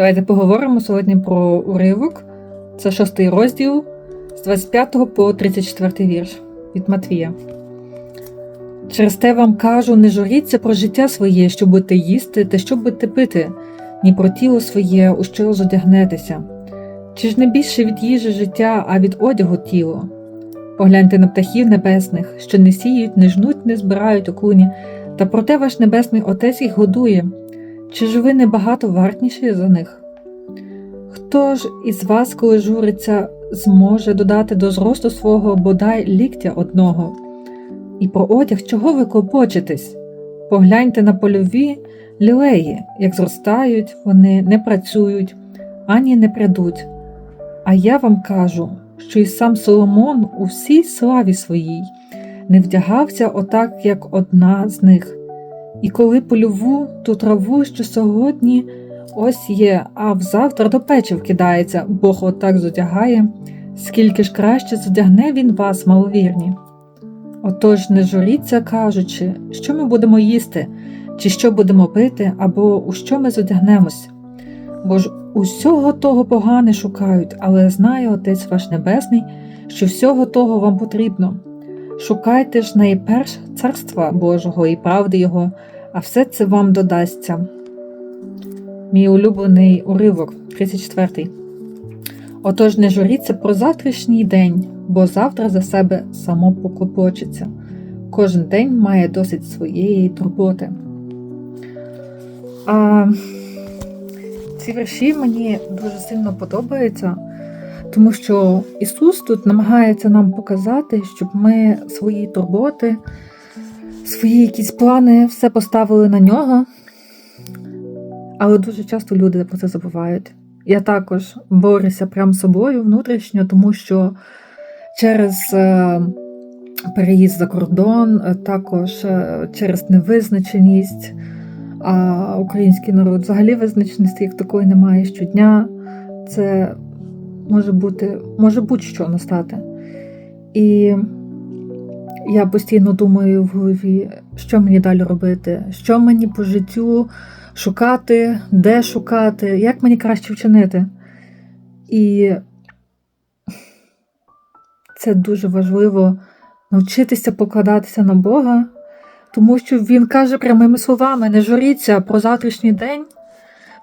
Давайте поговоримо сьогодні про уривок. Це шостий розділ з 25 по 34 вірш від Матвія. Через те вам кажу, не журіться про життя своє, що будете їсти та що будете пити, ні про тіло своє, у що зодягнетеся. Чи ж не більше від їжі життя, а від одягу тіло? Погляньте на птахів небесних, що не сіють, не жнуть, не збирають у куні, та проте ваш небесний Отець їх годує. Чи ж ви не вартніші за них? Хто ж із вас, коли журиться, зможе додати до зросту свого бодай ліктя одного? І про одяг чого ви клопочетесь? Погляньте на польові лілеї, як зростають, вони не працюють, ані не прядуть. А я вам кажу, що і сам Соломон у всій славі своїй не вдягався отак, як одна з них. І коли польову ту траву, що сьогодні ось є, а взавтра до печі вкидається, Бог отак зодягає, скільки ж краще зодягне він вас, маловірні. Отож не журіться, кажучи, що ми будемо їсти, чи що будемо пити, або у що ми зодягнемось. Бо ж усього того погане шукають, але знає Отець ваш Небесний, що всього того вам потрібно. Шукайте ж найперш царства Божого і правди Його, а все це вам додасться. Мій улюблений уривок, 34. Отож не журіться про завтрашній день, бо завтра за себе само поклопочеться. Кожен день має досить своєї турботи. А, ці вірші мені дуже сильно подобаються, тому що Ісус тут намагається нам показати, щоб ми свої турботи, свої якісь плани, все поставили на нього. Але дуже часто люди про це забувають. Я також борюся прям з собою внутрішньо, тому що через е, переїзд за кордон, е, також е, через невизначеність, а український народ взагалі визначеності як такої немає щодня. Це може бути, може будь-що настати. І я постійно думаю в голові, що мені далі робити, що мені по життю шукати, де шукати, як мені краще вчинити. І це дуже важливо навчитися покладатися на Бога, тому що Він каже прямими словами: не журіться про завтрашній день,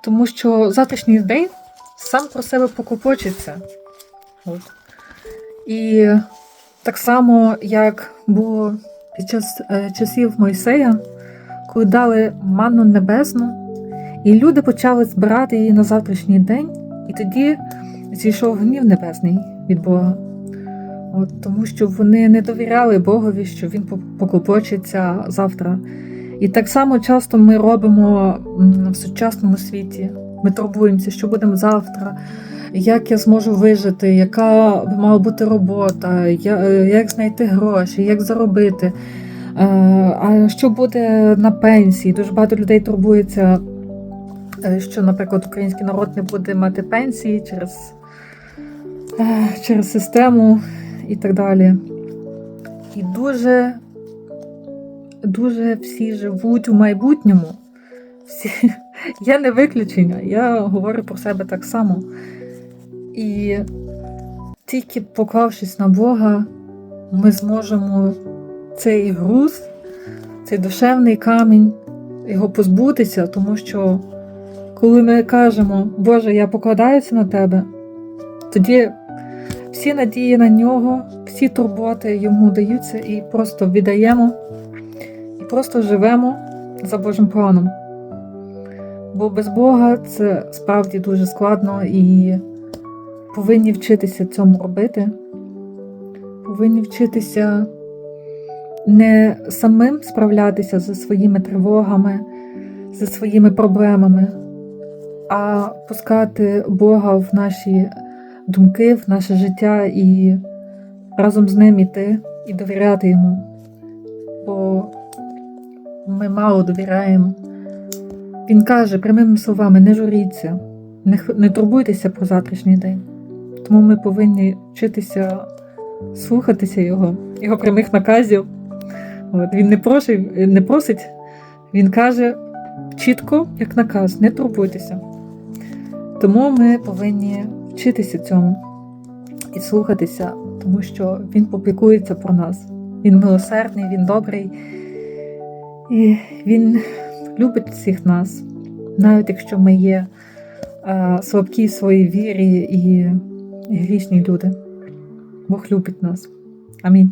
тому що завтрашній день сам про себе покопочиться. От. І так само, як було під час е, часів Мойсея, коли дали манну небесну, і люди почали збирати її на завтрашній день, і тоді зійшов гнів небесний від Бога. От, Тому що вони не довіряли Богові, що Він поклопочеться завтра. І так само часто ми робимо в сучасному світі. Ми турбуємося, що будемо завтра, як я зможу вижити, яка мала бути робота, як знайти гроші, як заробити. А що буде на пенсії? Дуже багато людей турбується, що, наприклад, український народ не буде мати пенсії через, через систему і так далі. І дуже, дуже всі живуть у майбутньому. Всі, Я не виключення, я говорю про себе так само. І тільки поклавшись на Бога, ми зможемо цей груз, цей душевний камінь, його позбутися, тому що коли ми кажемо, Боже, я покладаюся на тебе, тоді всі надії на нього, всі турботи йому даються і просто віддаємо, і просто живемо за Божим планом. Бо без Бога це справді дуже складно і повинні вчитися цьому робити, повинні вчитися не самим справлятися зі своїми тривогами, зі своїми проблемами, а пускати Бога в наші думки, в наше життя і разом з ним іти і довіряти йому. Бо ми мало довіряємо. Він каже прямими словами: не журіться, не, не турбуйтеся про завтрашній день. Тому ми повинні вчитися слухатися його, його прямих наказів. От, Він не просить, не просить, він каже чітко, як наказ, не турбуйтеся. Тому ми повинні вчитися цьому і слухатися, тому що Він попікується про нас. Він милосердний, він добрий, і Він любить всіх нас, навіть якщо ми є е, слабкі в своїй вірі і, грішні люди. Бог любить нас. Амінь.